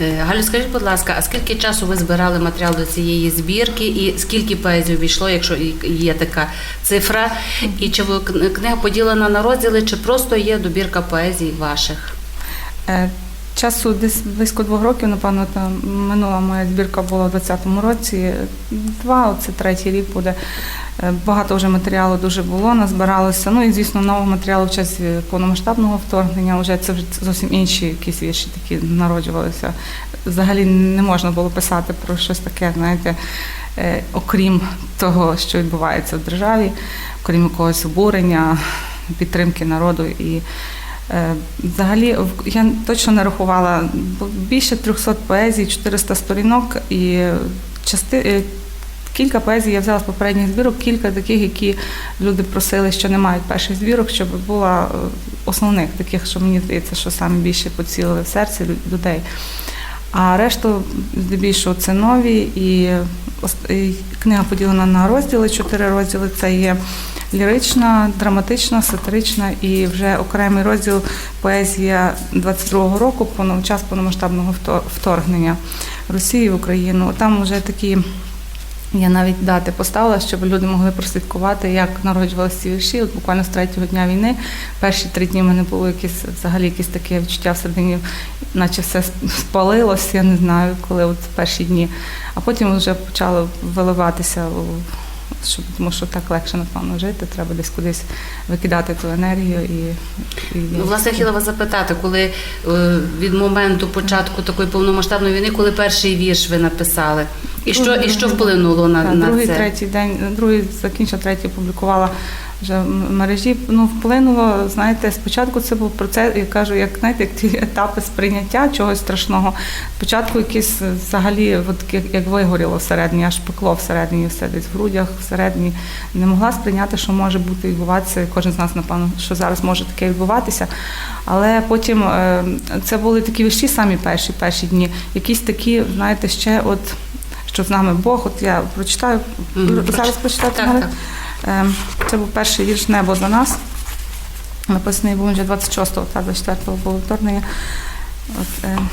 Е, Галю, скажіть, будь ласка, а скільки часу ви збирали матеріал до цієї збірки, і скільки поезій увійшло, якщо є така цифра? І чи книга поділена на розділи, чи просто є добірка поезій ваших? Часу десь близько двох років, напевно, там минула моя збірка була в 20-му році. Два, оце третій рік буде. Е, Багато вже матеріалу дуже було, назбиралося. Ну і звісно, нового матеріалу в час повномасштабного вторгнення. Вже це вже зовсім інші якісь вірші такі народжувалися. Взагалі не можна було писати про щось таке, знаєте, е, окрім того, що відбувається в державі, окрім якогось обурення, підтримки народу і. Е, Взагалі, я точно не рахувала більше 300 поезій, 400 сторінок і части, е, кілька поезій я взяла з попередніх збірок, кілька таких, які люди просили, що не мають перших збірок, щоб була е, основних таких, що мені здається, що саме більше поцілили в серце лю- людей. А решту, здебільшого, це нові, і книга поділена на розділи, чотири розділи. Це є лірична, драматична, сатирична і вже окремий розділ поезія 22-го року, повно- час повномасштабного вторгнення Росії в Україну. Там вже такі. Я навіть дати поставила, щоб люди могли прослідкувати, як народжувалися ці вірші. От буквально з третього дня війни, перші три дні в мене було якесь взагалі якесь таке відчуття всередині, наче все спалилось, я не знаю, коли от перші дні. А потім вже почало виливатися, щоб, тому що так легше, напевно, жити, треба десь кудись викидати ту енергію і. і Ну, власне, я хотіла вас запитати, коли е, від моменту початку такої повномасштабної війни, коли перший вірш ви написали, і що, і що вплинуло на, Так, на другий, це? третій день, другий закінчив, третій публікувала вже в мережі. Ну, вплинуло, знаєте, спочатку це був процес, я кажу, як знаєте, як ті етапи сприйняття чогось страшного. Спочатку якісь е, взагалі, от як, як вигоріло всередині, аж пекло всередині, все десь в грудях, всередині. Не могла сприйняти, що може бути відбуватися. Кожен з нас, напевно, що зараз може таке відбуватися. Але потім е, це були такі вірші самі перші, перші дні. Якісь такі, знаєте, ще от. Що з нами Бог, от я прочитаю Мгм, зараз проч- прочитати. Так, так. Це був перший вірш Небо за нас. Написаний був вже 26-го та 24-го було вторгнення. От, ем,